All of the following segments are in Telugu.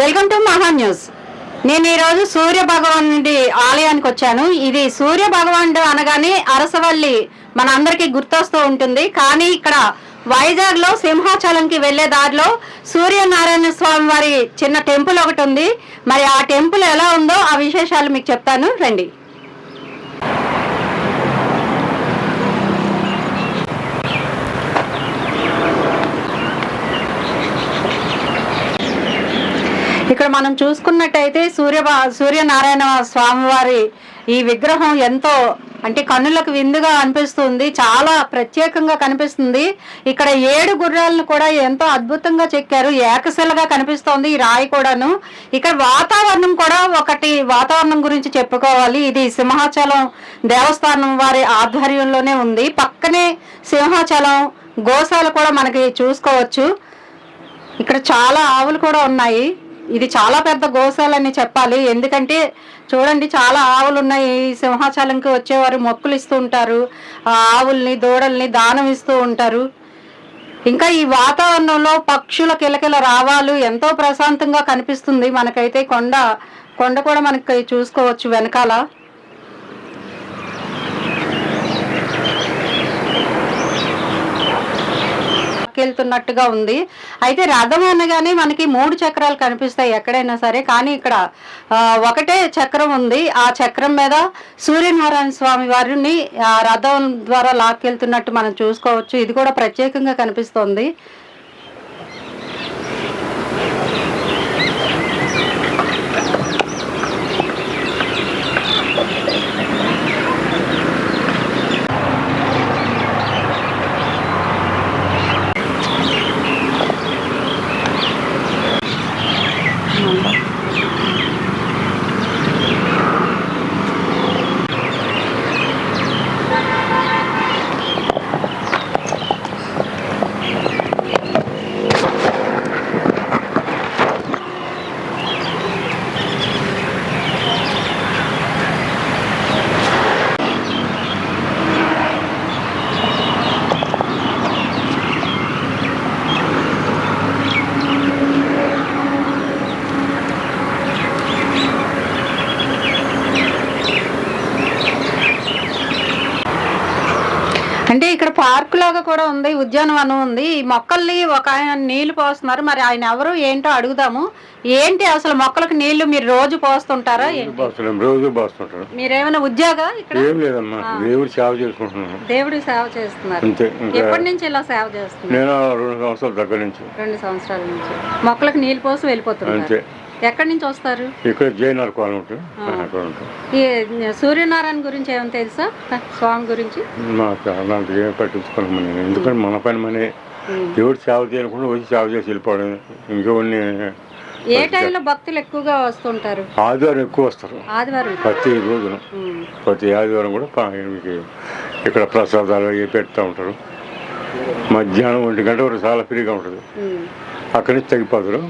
వెల్కమ్ టు మహా న్యూస్. నేను ఈరోజు సూర్య భగవానుడి ఆలయానికి వచ్చాను. ఇది సూర్య భగవానుడు అనగానే అరసవల్లి మన అందరికీ గుర్తొస్తూ ఉంటుంది. కానీ ఇక్కడ వైజాగ్లో సింహాచలంకి వెళ్ళే దారిలో సూర్యనారాయణ స్వామి వారి చిన్న టెంపుల్ ఒకటి ఉంది. మరి ఆ టెంపుల్ ఎలా ఉందో ఆ విశేషాలు మీకు చెప్తాను. రండి. ఇక్కడ మనం చూసుకున్నట్టయితే సూర్య సూర్యనారాయణ స్వామివారి ఈ విగ్రహం ఎంతో అంటే కన్నులకు విందుగా అనిపిస్తుంది. చాలా ప్రత్యేకంగా కనిపిస్తుంది. ఇక్కడ ఏడు గుర్రాలను కూడా ఎంతో అద్భుతంగా చెక్కారు. ఏకశిలగా కనిపిస్తోంది ఈ రాయి కూడాను. ఇక్కడ వాతావరణం కూడా ఒకటి వాతావరణం గురించి చెప్పుకోవాలి. ఇది సింహాచలం దేవస్థానం వారి ఆధ్వర్యంలోనే ఉంది. పక్కనే సింహాచలం గోశాల కూడా మనకి చూసుకోవచ్చు. ఇక్కడ చాలా ఆవులు కూడా ఉన్నాయి. ఇది చాలా పెద్ద గోశాలని చెప్పాలి. ఎందుకంటే చూడండి చాలా ఆవులు ఉన్నాయి. ఈ సింహాచలంకి వచ్చేవారు మొక్కులు ఇస్తూ ఉంటారు. ఆ ఆవుల్ని దూడల్ని దానం ఇస్తూ ఉంటారు. ఇంకా ఈ వాతావరణంలో పక్షుల కిలకిల రావాలు ఎంతో ప్రశాంతంగా కనిపిస్తుంది. మనకైతే కొండ కొండ కూడా మనకి చూసుకోవచ్చు వెనకాల. వెళ్తున్నట్టుగా ఉంది. అయితే రథం అనగానే మనకి మూడు చక్రాలు కనిపిస్తాయి ఎక్కడైనా సరే. కానీ ఇక్కడ ఒకటే చక్రం ఉంది. ఆ చక్రం మీద సూర్యనారాయణ స్వామి వారిని ఆ రథం ద్వారా లాక్కెళ్తున్నట్టు మనం చూసుకోవచ్చు. ఇది కూడా ప్రత్యేకంగా కనిపిస్తోంది అంటే ఇక్కడ పార్క్ లాగా కూడా ఉంది ఉద్యానవనం ఉంది. ఈ మొక్కల్ని ఒక ఆయన నీళ్ళు పోస్తున్నారు. మరి ఆయన ఎవరు ఏంటో అడుగుదాము. ఏంటి అసలు మొక్కలకు నీళ్ళు? మీరు రోజు పోస్తుంటారా? ఏంటి? బాస్తున్నాం రోజు బాస్తుంటాడు మీరేమైనా ఉద్యోగ ఇక్కడ? ఏం లేదమ్మా దేవుడు సేవ చేసుకుంటున్నాను దేవుడికి సేవ చేస్తున్నారు. అంతే ఇంకా ఎప్పటి నుంచి ఇలా సేవ చేస్తున్నారు? నేను రెండు సంవత్సరాల దగ్గర నుంచి. రెండు సంవత్సరాల నుంచి. మొక్కలకు నీళ్ళు పోసి వెళ్ళిపోతున్నారు అంతే. ఎక్కడి నుంచి వస్తారు? ఇక్కడ జైనర్ కాలం ఉంటుంది. అక్కడ ఉంటాం ఈ సూర్యనారాయణ గురించి ఏమైనా తెలుసా? స్వామి గురించి? మాకు అలాంటి ఏం పట్టించుకోను నేను. ఎందుకంటే మన పని మనే. దేవుడు సేవ చేయకుండా వచ్చి సేవ చేసి వెళ్ళిపోవడం ఇంకెవరిని ఏ టైంలో భక్తులు ఎక్కువగా వస్తుంటారు? ఆదివారం ఎక్కువ వస్తారు. ఆదివారం. ప్రతి రోజున. ప్రతి ఆదివారం కూడా ఇక్కడ ప్రసాదాలు పెడతా ఉంటారు. మధ్యాహ్నం ఒంటి గంట వరకు చాలా ఫ్రీగా ఉంటుంది. అక్కడి నుంచి తగ్గిపోతారు.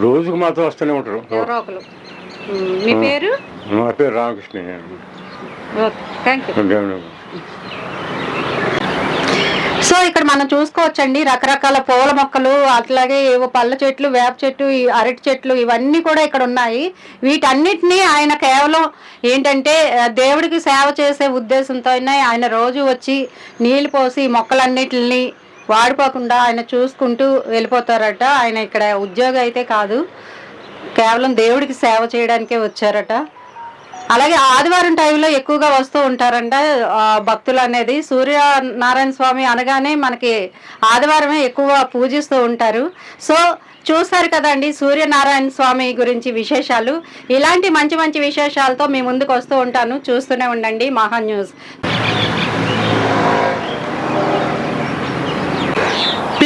రోజుకు మాత్రం వస్తూనే ఉంటారు. ఎవరో ఒకరు ఉమ్. మీ పేరు? మా పేరు రామకృష్ణ. Thank you. దేవుడు సో ఇక్కడ మనం చూసుకోవచ్చండి రకరకాల పూల మొక్కలు అట్లాగే ఏవో పళ్ళ చెట్లు వేప చెట్టు ఈ అరటి చెట్లు ఇవన్నీ కూడా ఇక్కడ ఉన్నాయి. వీటన్నిటినీ ఆయన కేవలం ఏంటంటే దేవుడికి సేవ చేసే ఉద్దేశంతో ఆయన రోజు వచ్చి నీళ్ళు పోసి మొక్కలన్నిటిని వాడిపోకుండా ఆయన చూసుకుంటూ వెళ్ళిపోతారట. ఆయన ఇక్కడ ఉద్యోగం అయితే కాదు. కేవలం దేవుడికి సేవ చేయడానికే వచ్చారట. అలాగే ఆదివారం టైంలో ఎక్కువగా వస్తూ ఉంటారంట భక్తులు అనేది. సూర్య నారాయణ స్వామి అనగానే మనకి ఆదివారమే ఎక్కువ పూజిస్తూ ఉంటారు. సో చూస్తారు కదండి సూర్యనారాయణ స్వామి గురించి విశేషాలు. ఇలాంటి మంచి మంచి విశేషాలతో మీ ముందుకు వస్తూ ఉంటాను. చూస్తూనే ఉండండి Maha news